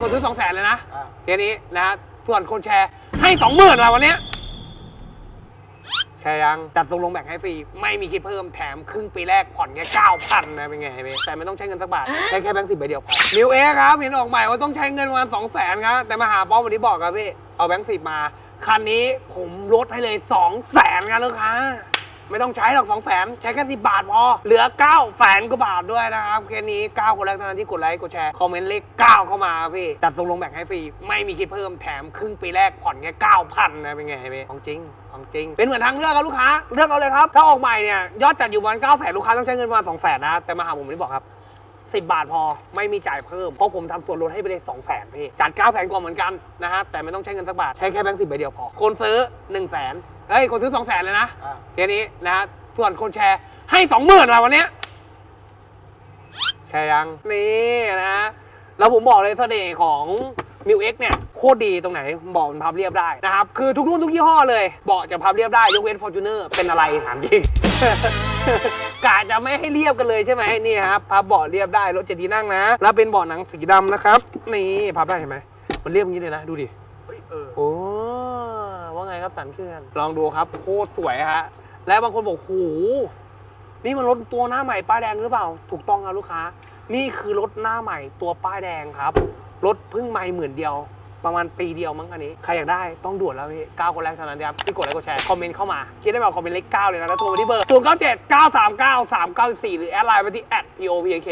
คนซื้อสองแสนเลยนะอ่าเคสนี้นะฮะส่วนคนแชร์ให้สองหมื่นละวันเนี้ยแชร์ยังจัดส่งลงแบ่งให้ฟรี ไม่มีคิดเพิ่มแถมครึ่งปีแรกผ่อนแค่เก้าพันนะเป็นไงเว้ยแต่ไม่ต้องใช้เงินสักบาทใช้แค่แบงค์สิบใบเดียวพอมิวเอครับเห็นออกใหม่ว่าต้องใช้เงินประมาณสองแสนครับแต่มาหาป้อมวันนี้บอกครับพี่เอาแบงค์สิบมาคันนี้ผมลดให้เลยสองแสนครับลูกค้า ไม่ต้องใช้หรอกสองแสนใช้แค่สิบาทพอ เหลือ9ก้าแสนกว่าบาทด้วยนะครับแค่นี้ 9 คนแรกเท่านั้นที่กดไลค์กดแชร์คอมเมนต์เลข 9 เข้ามาครับพี่จัดส่งลงแบ่งให้ฟรีไม่มีคิดเพิ่มแถมครึ่งปีแรกผ่อนแค่9,000นนะเป็นไงพี่ของจริงของจริง เป็นเหมือนทางเลือกครับลูกค้าเลือกเอาเลยครับถ้าออกใหม่เนี่ยยอดจัดอยู่ประมาณ9แสนลูกค้าต้องใช้เงินประมาณ2แสนนะแต่มาหาผมไม่บอกครับ10บาทพอไม่มีจ่ายเพิ่ม เพราะผมทำส่วนลดให้ไปเลย2 0 0 0 0 0พี่จัด9 0 0 0 0กว่าเหมือนกันนะฮะแต่ไม่ต้องใช้เงินสักบาทใช้แค่แบงค์สิบใบเดียวพอคนซื้อ1 0 0 0 0แสน เฮ้ย คนซื้อ2 0 0 0 0เลยนะอ่าแค่นี้นะฮะส่วนคนแชร์ให้สองหมื่นละวันเนี้ยแชร์ยัง นี่นะ แล้วผมบอกเลยเสน่ห์ของมิวเอ็กเนี่ย โคตรดีตรงไหนเบอกมันพับเรียบได้นะครับ คือทุกรุ่นทุกยี่ห้อเลยเบาะจะพับเรียบได้ ยกเว้นฟอร์จูเนอร์เป็นอะไรถามจริง กะจะไม่ให้เรียบกันเลยใช่ไหมนี่ครับพับเบาะเรียบได้รถเจ็ดที่นั่งนะ แล้วเป็นเบาะหนังสีดำนะครับ นี่พับได้เห็นไหมมันเรียบอย่างนี้เลยนะดูดิ เฮ้ยเออ โอ้ว่าไง ครับสันเขื่อน ลองดูครับโคตรสวยฮะแล้วบางคนบอกโหนี่มันรถตัวหน้าใหม่ป้ายแดงหรือเปล่า ถูกต้องครับลูกค้า นี่คือรถหน้าใหม่ตัวป้ายแดงครับ รถเพิ่งใหม่หมื่นเดียว ประมาณปีเดียวมั้งอันนี้ ใครอยากได้ต้องด่วนแล้วพี่เก้าคนแรกเท่านั้นนะครับที่กดไลค์กดแชร์คอมเมนต์เข้ามาคิดได้แบบคอมเมนต์เลขเก้าเลยนะแล้วโทรมาที่เบอร์ 0 9 7 9 3 9 3 9 4 หรือแอดไลน์ไปที่ @popk